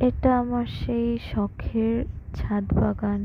এটা আমার সেই শখের ছাদ বাগান।